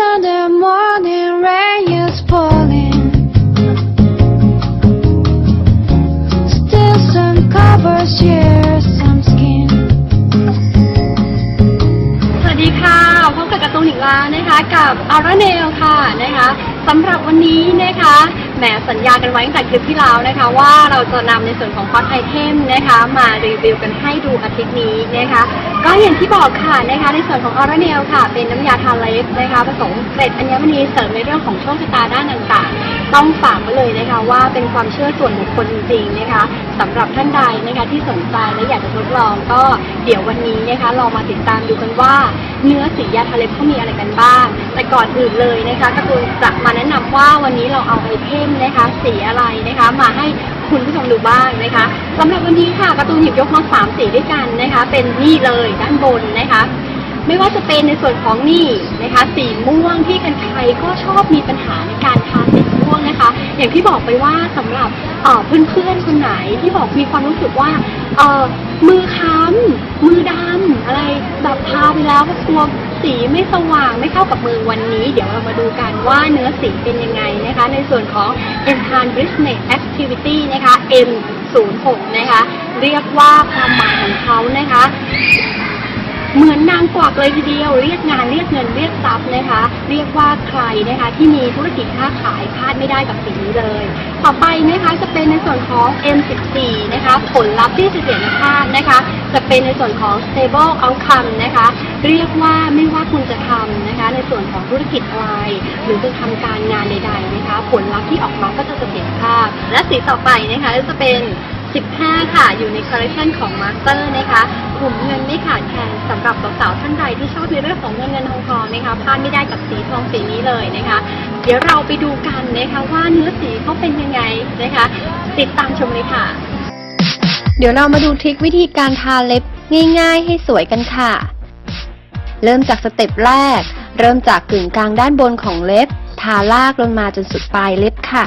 Sunday morning rain is falling. Still some covers share some skin. สวัสดีค่ะพบกับการ์ตูนอีกแล้วนะคะ กับอาราเนลค่ะนะคะสำหรับวันนี้นะคะแหมสัญญากันไว้ตั้งแต่คลิปที่แล้วนะคะ ว่าเราจะนำในส่วนของฮอตไอเทมนะคะ มารีวิวกันให้ดูอาทิตย์นี้นะคะ ก็อย่างที่บอกค่ะนะคะในส่วนของอาราเนลค่ะ เป็นน้ำยาทาเล็บนะคะผสมเกล็ดอัญมณีเสริมในเรื่องของโชคชะตาด้านต่างๆ ต้องฝากไว้เลยนะคะว่าเป็นความเชื่อส่วนบุคคลจริงๆนะคะสำหรับท่านใดนะคะที่สนใจและอยากจะทดลองก็เดี๋ยววันนี้นะคะลองมาติดตามดูกันว่า เนื้อสียาทาเล็บเขามีอะไรกันบ้าง แต่ก่อนอื่นเลยนะคะการ์ตูนจะมาแนะนำว่าวันนี้เราเอาไอเทมนะคะสีอะไรนะคะมาให้ คุณผู้ชมดูบ้างนะคะสำหรับวันนี้ค่ะการ์ตูนหยิบยกมาสามสีด้วยกันนะคะ เป็นนี่เลยด้านบนนะคะ ไม่ว่าจะเป็นในส่วนของนี่นะคะ สีม่วงที่กันใครก็ชอบมีปัญหาในการทาสีม่วงนะคะ อย่างที่บอกไปว่าสำหรับเอ่อเพื่อนๆคนไหนที่บอกมีความรู้สึกว่าเออมือค้ำมือดำอะไรแบบทาไปแล้วก็กลัว สีไม่สว่างไม่เข้ากับมือวันนี้ เดี๋ยวเรามาดูกันว่าเนื้อสีเป็นยังไงนะคะ ในส่วนของ Enhanced Business Activity นะคะ M06 นะคะ เรียกว่าความหมายของเขานะคะ เหมือนนางกวักเลยทีเดียว เรียกงานเรียกเงินเรียกทรัพย์นะคะ เรียกว่าใครนะคะ ที่มีธุรกิจค้าขายพลาดไม่ได้กับสิ่งนี้เลย ต่อไปนะคะจะเป็นในส่วนของ M14 นะคะผลลัพธ์ที่เสถียรภาพนะคะ จะเป็นในส่วนของ stable outcome นะคะ เรียกว่าไม่ว่าคุณจะทำนะคะ ในส่วนของธุรกิจอะไรหรือจะทำการงานใด ๆ นะคะ ผลลัพธ์ที่ออกมาก็จะเสถียรภาพ และสีต่อไปนะคะจะเป็น 15 ค่ะ อยู่ในคอลเลคชันของมาสเตอร์นะคะกลุ่มเงินไม่ ขาดแคลนสำหรับสาวๆท่านใดที่ชอบในเรื่องของเงินเงินทองทองนะคะพลาดไม่ได้กับสีทองสีนี้เลยนะคะ เดี๋ยวเราไปดูกันนะคะว่าเนื้อสีเขาเป็นยังไงนะคะ ติดตามชมเลยค่ะ เดี๋ยวเรามาดูทริควิธีการทาเล็บง่าย ๆ ให้สวยกันค่ะ เริ่มจากสเต็ปแรก เริ่มจากกึ่งกลางด้านบนของเล็บ ทาลากลงมาจนสุดปลายเล็บค่ะ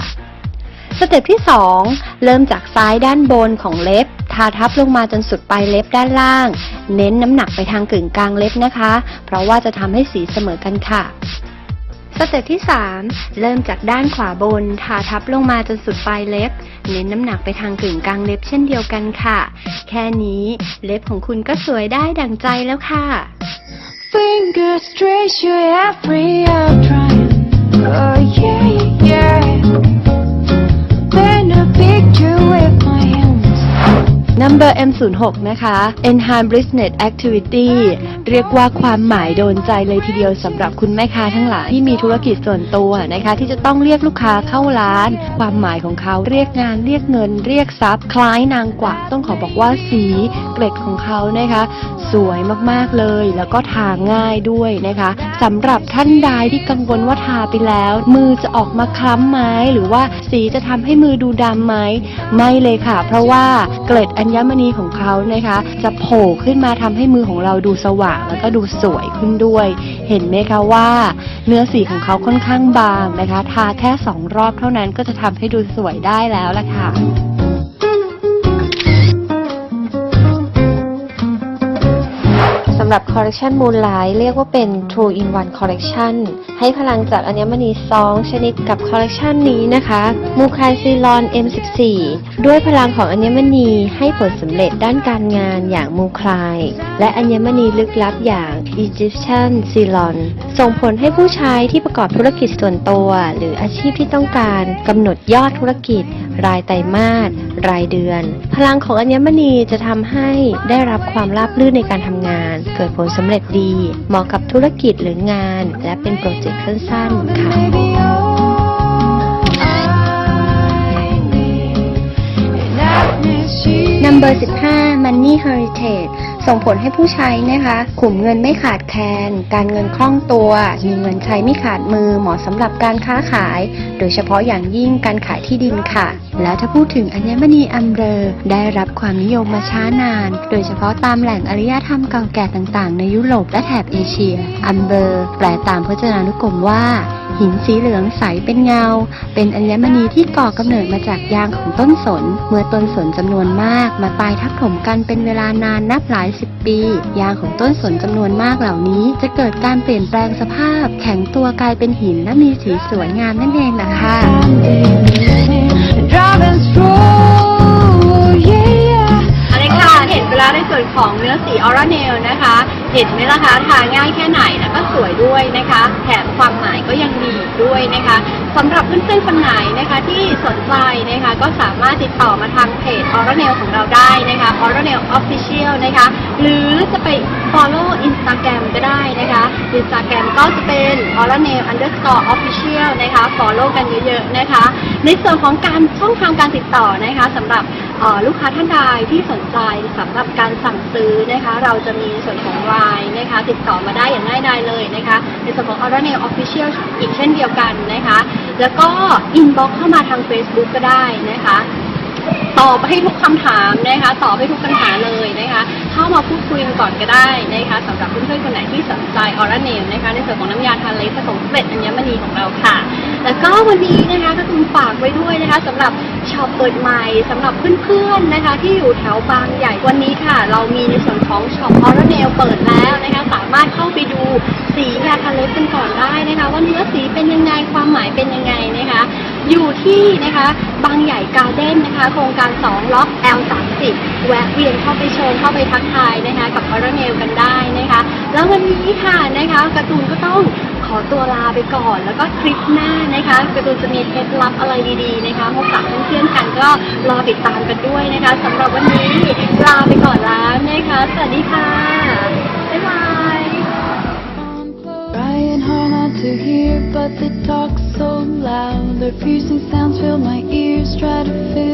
สเต็ปที่ 2 เริ่มจากซ้ายด้านบนของเล็บ ทาทับลงมาจนสุดปลายเล็บด้านล่าง เน้นน้ำหนักไปทางกึ่งกลางเล็บนะคะ เพราะว่าจะทำให้สีเสมอกันค่ะสเต็ปที่ 3 เริ่มจากด้านขวาบน ทาทับลงมาจนสุดปลายเล็บ เน้นน้ำหนักไปทางกึ่งกลางเล็บเช่นเดียวกันค่ะ แค่นี้เล็บของคุณก็สวยได้ดั่งใจแล้วค่ะ Fingers straight, you every I'm Number M06 นะคะ Enhance Business Activity เรียกว่าความหมายโดนใจเลยทีเดียวสำหรับคุณแม่ค้าทั้งหลายที่มีธุรกิจส่วนตัวนะคะ ที่จะต้องเรียกลูกค้าเข้าร้าน ความหมายของเขาเรียกงานเรียกเงิน เรียกทรัพย์คล้ายนางกวักต้องขอบอกว่าสีเกล็ดของเขานะคะ สวยมากๆเลย แล้วก็ทาง่ายด้วยนะคะสำหรับท่านใดที่กังวลว่าทาไปแล้ว มือจะออกมาคล้ำไหมหรือว่าสีจะทำให้มือดูดำไหมไม่เลยค่ะ เพราะว่าเกล็ดอัญมณีของเขานะคะ จะโผล่ขึ้นมาทำให้มือของเราดูสว่างแล้วก็ดูสวยขึ้นด้วย เห็นไหมคะว่า เนื้อสีของเขาค่อนข้างบางนะคะ ทาแค่สองรอบเท่านั้นก็จะทำให้ดูสวยได้แล้วละค่ะ หรับคอลเล t ชัน Moonlight เรียกว่าเป็น True in One Collection ให้พลังจากอัญมณี2ชนิดกับคอลเล t ชันนี้นะคะมูคายซีลอน M14 ด้วยพลังของอัญมณีให้ผลสำเร็จด้านการงานอย่างมูคลาย และอัญมณีลึกลับอย่าง Egyptian Ceylon ส่งผลให้ผู้ใช้ที่ประกอบธุรกิจส่วนตัว หรืออาชีพที่ต้องการกำหนดยอดธุรกิจ รายไตรมาส รายเดือน พลังของอัญมณีจะทำให้ได้รับความราบรื่นในการทำงาน เกิดผลสำเร็จดี เหมาะกับธุรกิจหรืองาน และเป็นโปรเจกต์สั้นๆ ค่ะนัมเบอร์15 Money Heritage ส่งผลให้ผู้ใช้นะคะขุมเงินไม่ขาดแคลน การเงินคล่องตัว มีเงินใช้ไม่ขาดมือ เหมาะสำหรับการค้าขาย โดยเฉพาะอย่างยิ่งการขายที่ดินค่ะ และถ้าพูดถึงอัญมณีอัมเบอร์ได้รับความนิยมมาช้านาน โดยเฉพาะตามแหล่งอารยธรรมเก่าแก่ต่างๆ ในยุโรปและแถบเอเชีย อัมเบอร์ แปลตามพจนานุกรมว่า หิหินสีเหลืองใสเป็นเงา เป็นอัญมณีที่ก่อกำเนิดมาจากยางของต้นสน เมื่อต้นสนจำนวนมาก มาตายทับถมกันเป็นเวลานานนับหลายสิบปี ยางของต้นสนจำนวนมากเหล่านี้ จะเกิดการเปลี่ยนแปลงสภาพ แข็งตัวกลายเป็นหินและมีสีสวยงามนั่นเองล่ะค่ะ Driving through, yeah, yeah. อันนี้ค่ะเห็นไปแล้วในส่วนของเนื้อสีออร่าเนลนะคะ เห็นไหมล่ะคะทาง่ายแค่ไหนแล้วก็สวยด้วยนะคะ แถมความหมายก็ยังดีด้วยนะคะสำหรับเพื่อนๆคนไหนนะคะที่สนใจนะคะก็สามารถติดต่อมาทางเพจออร่าเนลของเราได้นะคะออร่าเนลออฟฟิเชียลนะคะหรือจะไป follow Instagram ก็ได้นะคะ Instagram ก็จะเป็น o r a n a i l underscore official นะคะ follow กันเยอะๆนะคะ ในส่วนของการช่องทางการติดต่อนะคะสำหรับลูกค้าท่านใดที่สนใจสำหรับการสั่งซื้อนะคะ เราจะมีส่วนของไลน์นะคะ ติดต่อมาได้อย่างง่ายดายเลยนะคะในส่วนของ o r a n a i l official อีกเช่นเดียวกันนะคะ แล้วก็อินบ็อกเข้ามาทาง Facebook ก็ได้นะคะตอบให้ทุกคำถามนะคะ ตอบให้ทุกปัญหาเลยนะคะเข้ามาพูดคุยกันก่อนก็ได้นะคะสำหรับเพื่อนๆคนไหนที่สนใจออร่าเนลนะคะในส่วนของน้ำยาทาเล็บผสมเกล็ดอัญมณีของเราค่ะ แล้วก็วันนี้นะคะก็คุณฝากไว้ด้วยนะคะสำหรับช็อปเปิดใหม่สำหรับเพื่อนๆนะคะ ที่อยู่แถวบางใหญ่วันนี้ค่ะ เรามีในส่วนของช็อปออร่าเนลเปิดแล้วนะคะสามารถเข้าไปดูสียาทาเล็บกันก่อนได้นะคะว่าเนื้อสีเป็นยังไงความหมายเป็นยังไงนะคะอยู่ที่นะคะบางใหญ่การ์เด้นนะคะ โครงการ 2 ล็อก L30 แวะเวียนเข้าไปเชิญเข้าไปทักทายนะคะกับออร์เนลกันได้นะคะ แล้ววันนี้ค่ะนะคะการ์ตูนก็ต้องขอตัวลาไปก่อน แล้วก็คลิปหน้านะคะการ์ตูนจะมีเคล็ดลับอะไรดีๆนะคะมาฝากเพื่อนๆกันก็รอติดตามกันด้วยนะคะสำหรับวันนี้ลาไปก่อนแล้วนะคะสวัสดีค่ะบ๊ายบาย Trying hard not to hear, but they talk so loud. Their piercing sounds fill my ears. Try to fill